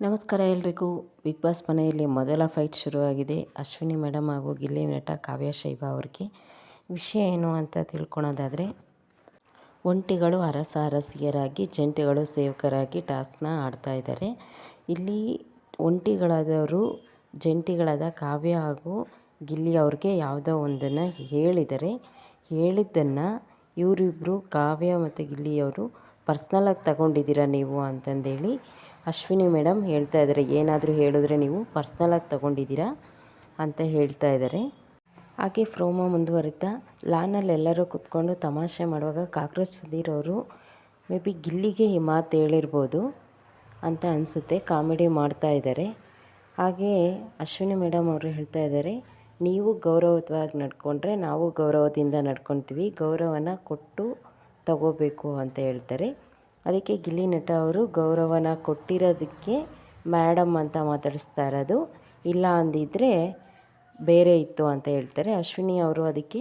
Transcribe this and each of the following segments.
ನಮಸ್ಕಾರ ಎಲ್ರಿಗೂ. Big boss ಮನೆಯಲ್ಲಿ ಮೊದಲ ಫೈಟ್ ಶುರುವಾಗಿದೆ. ಅಶ್ವಿನಿ ಮೇಡಮ್ ಹಾಗೂ ಗಿಲ್ಲಿ ನಟ ಕಾವ್ಯ ಶೈವ ಅವ್ರಿಗೆ ವಿಷಯ ಏನು ಅಂತ ತಿಳ್ಕೊಳೋದಾದರೆ, ಒಂಟಿಗಳು ಅರಸ ಅರಸಿಯರಾಗಿ, ಜಂಟಿಗಳು ಸೇವಕರಾಗಿ ಟಾಸ್ಕ್ನ ಆಡ್ತಾ ಇದ್ದಾರೆ. ಇಲ್ಲಿ ಒಂಟಿಗಳಾದವರು, ಜಂಟಿಗಳಾದ ಕಾವ್ಯ ಹಾಗೂ ಗಿಲ್ಲಿ ಅವ್ರಿಗೆ ಯಾವುದೋ ಒಂದನ್ನು ಹೇಳಿದರೆ, ಹೇಳಿದ್ದನ್ನು ಇವರಿಬ್ಬರು ಕಾವ್ಯ ಮತ್ತು ಗಿಲ್ಲಿಯವರು ಪರ್ಸ್ನಲಾಗಿ ತಗೊಂಡಿದ್ದೀರಾ ನೀವು ಅಂತಂದೇಳಿ ಅಶ್ವಿನಿ ಮೇಡಮ್ ಹೇಳ್ತಾ ಇದ್ದಾರೆ. ಏನಾದರೂ ಹೇಳಿದ್ರೆ ನೀವು ಪರ್ಸ್ನಲಾಗಿ ತಗೊಂಡಿದ್ದೀರಾ ಅಂತ ಹೇಳ್ತಾ ಇದ್ದಾರೆ. ಹಾಗೆ ಫ್ರೋಮ ಮುಂದುವರಿತಾ, ಲಾನಲ್ಲಿ ಎಲ್ಲರೂ ಕುತ್ಕೊಂಡು ತಮಾಷೆ ಮಾಡುವಾಗ ಕಾಕ್ರೋಚ್ ಸುಧೀರ್ ಅವರು ಮೇ ಬಿ ಗಿಲ್ಲಿಗೆ ಈ ಮಾತು ಹೇಳಿರ್ಬೋದು ಅಂತ ಅನಿಸುತ್ತೆ, ಕಾಮಿಡಿ ಮಾಡ್ತಾ ಇದ್ದಾರೆ. ಹಾಗೆ ಅಶ್ವಿನಿ ಮೇಡಮ್ ಅವರು ಹೇಳ್ತಾ ಇದ್ದಾರೆ, ನೀವು ಗೌರವವಾಗಿ ನಡ್ಕೊಂಡ್ರೆ ನಾವು ಗೌರವದಿಂದ ನಡ್ಕೊತೀವಿ, ಗೌರವನ ಕೊಟ್ಟು ತಗೋಬೇಕು ಅಂತ ಹೇಳ್ತಾರೆ. ಅದಕ್ಕೆ ಗಿಲ್ಲಿ ನಟ ಅವರು ಗೌರವನ ಕೊಟ್ಟಿರೋದಕ್ಕೆ ಮ್ಯಾಡಮ್ ಅಂತ ಮಾತಾಡಿಸ್ತಾ ಇರೋದು. ಇಲ್ಲ ಅಂದಿದ್ದರೆ ಬೇರೆ ಇತ್ತು ಅಂತ ಹೇಳ್ತಾರೆ. ಅಶ್ವಿನಿ ಅವರು ಅದಕ್ಕೆ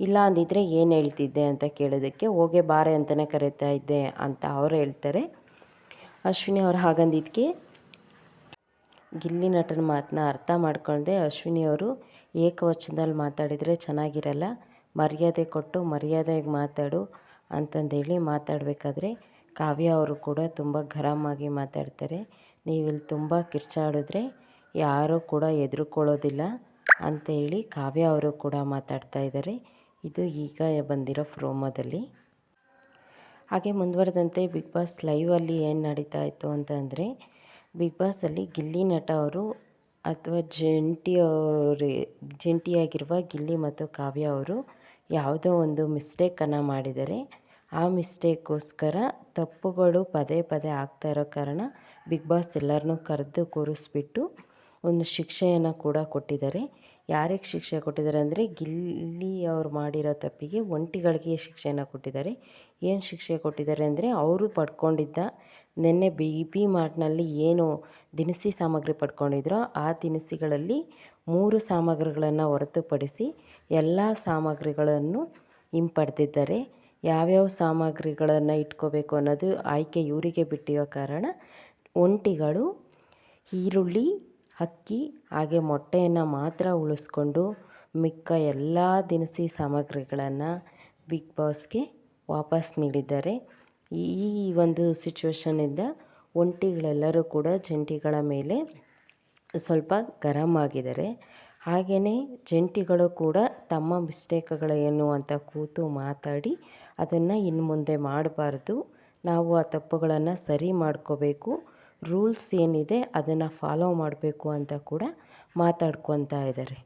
ಇಲ್ಲ ಅಂದಿದ್ದರೆ ಏನು ಹೇಳ್ತಿದ್ದೆ ಅಂತ ಕೇಳೋದಕ್ಕೆ ಹೋಗೆ ಬಾರೆ ಅಂತಲೇ ಕರೀತಾ ಇದ್ದೆ ಅಂತ ಅವರು ಹೇಳ್ತಾರೆ. ಅಶ್ವಿನಿ ಅವರು ಹಾಗಂದಿದ್ದಕ್ಕೆ ಗಿಲ್ಲಿ ನಟನ ಮಾತನ್ನ ಅರ್ಥ ಮಾಡ್ಕೊಂಡೆ ಅಶ್ವಿನಿ ಅವರು ಏಕವಚನದಲ್ಲಿ ಮಾತಾಡಿದರೆ ಚೆನ್ನಾಗಿರಲ್ಲ, ಮರ್ಯಾದೆ ಕೊಟ್ಟು ಮರ್ಯಾದೆಗೆ ಮಾತಾಡು ಅಂತಂದೇಳಿ ಮಾತಾಡಬೇಕಾದ್ರೆ ಕಾವ್ಯ ಅವರು ಕೂಡ ತುಂಬ ಗರಮಾಗಿ ಮಾತಾಡ್ತಾರೆ. ನೀವಿಲ್ಲಿ ತುಂಬ ಕಿರ್ಚಾಡಿದ್ರೆ ಯಾರೂ ಕೂಡ ಹೆದ್ರುಕೊಳ್ಳೋದಿಲ್ಲ ಅಂತೇಳಿ ಕಾವ್ಯ ಅವರು ಕೂಡ ಮಾತಾಡ್ತಾ ಇದ್ದಾರೆ. ಇದು ಈಗ ಬಂದಿರೋ ಫ್ರೋಮೋದಲ್ಲಿ ಹಾಗೆ ಮುಂದುವರೆದಂತೆ ಬಿಗ್ ಬಾಸ್ ಲೈವಲ್ಲಿ ಏನು ನಡೀತಾ ಇತ್ತು ಅಂತಂದರೆ, ಬಿಗ್ ಬಾಸಲ್ಲಿ ಗಿಲ್ಲಿ ನಟ ಅವರು ಅಥವಾ ಜಂಟಿಯವರೇ ಜಂಟಿಯಾಗಿರುವ ಗಿಲ್ಲಿ ಮತ್ತು ಕಾವ್ಯ ಅವರು ಯಾವುದೋ ಒಂದು ಮಿಸ್ಟೇಕನ್ನು ಮಾಡಿದ್ದಾರೆ. ಆ ಮಿಸ್ಟೇಕ್ಗೋಸ್ಕರ ತಪ್ಪುಗಳು ಪದೇ ಪದೇ ಆಗ್ತಾ ಇರೋ ಕಾರಣ ಬಿಗ್ ಬಾಸ್ ಎಲ್ಲರನ್ನೂ ಕರೆದು ಕೂರಿಸ್ಬಿಟ್ಟು ಒಂದು ಶಿಕ್ಷೆಯನ್ನು ಕೂಡ ಕೊಟ್ಟಿದ್ದಾರೆ. ಯಾರಿಗೆ ಶಿಕ್ಷೆ ಕೊಟ್ಟಿದ್ದಾರೆ ಅಂದರೆ ಗಿಲ್ಲಿ ಅವ್ರು ಮಾಡಿರೋ ತಪ್ಪಿಗೆ ಒಂಟಿಗಳಿಗೆ ಶಿಕ್ಷೆಯನ್ನು ಕೊಟ್ಟಿದ್ದಾರೆ. ಏನು ಶಿಕ್ಷೆ ಕೊಟ್ಟಿದ್ದಾರೆ ಅಂದರೆ ಅವರು ಪಡ್ಕೊಂಡಿದ್ದ ನಿನ್ನೆ ಬಿ ಬಿ ಮಾರ್ಟ್ನಲ್ಲಿ ಏನು ದಿನಸಿ ಸಾಮಗ್ರಿ ಪಡ್ಕೊಂಡಿದ್ರೋ ಆ ದಿನಸಿಗಳಲ್ಲಿ ಮೂರು ಸಾಮಗ್ರಿಗಳನ್ನು ಹೊರತುಪಡಿಸಿ ಎಲ್ಲ ಸಾಮಗ್ರಿಗಳನ್ನು ಹಿಂಪಡೆದಿದ್ದಾರೆ. ಯಾವ್ಯಾವ ಸಾಮಗ್ರಿಗಳನ್ನು ಇಟ್ಕೋಬೇಕು ಅನ್ನೋದು ಆಯ್ಕೆ ಇವರಿಗೆ ಬಿಟ್ಟಿರೋ ಕಾರಣ ಒಂಟಿಗಳು, ಈರುಳ್ಳಿ, ಅಕ್ಕಿ, ಹಾಗೆ ಮೊಟ್ಟೆಯನ್ನು ಮಾತ್ರ ಉಳಿಸ್ಕೊಂಡು ಮಿಕ್ಕ ಎಲ್ಲ ದಿನಸಿ ಸಾಮಗ್ರಿಗಳನ್ನು ಬಿಗ್ ಬಾಸ್ಗೆ ವಾಪಸ್ ನೀಡಿದ್ದಾರೆ. ಈ ಒಂದು ಸಿಚುವೇಶನಿಂದ ಒಂಟಿಗಳೆಲ್ಲರೂ ಕೂಡ ಜಂಟಿಗಳ ಮೇಲೆ ಸ್ವಲ್ಪ ಗರಂ ಆಗಿದ್ದಾರೆ. ಹಾಗೆಯೇ ಜಂಟಿಗಳು ಕೂಡ ತಮ್ಮ ಮಿಸ್ಟೇಕ್ಗಳೇನು ಅಂತ ಕೂತು ಮಾತಾಡಿ ಅದನ್ನು ಇನ್ನು ಮುಂದೆ ಮಾಡಬಾರ್ದು. ನಾವು ಆ ತಪ್ಪುಗಳನ್ನು ಸರಿ ಮಾಡ್ಕೋಬೇಕು. ರೂಲ್ಸ್ ಏನಿದೆ ಅದನ್ನು ಫಾಲೋ ಮಾಡಬೇಕು ಅಂತ ಕೂಡ ಮಾತಾಡ್ಕೊತಾ ಇದ್ದಾರೆ.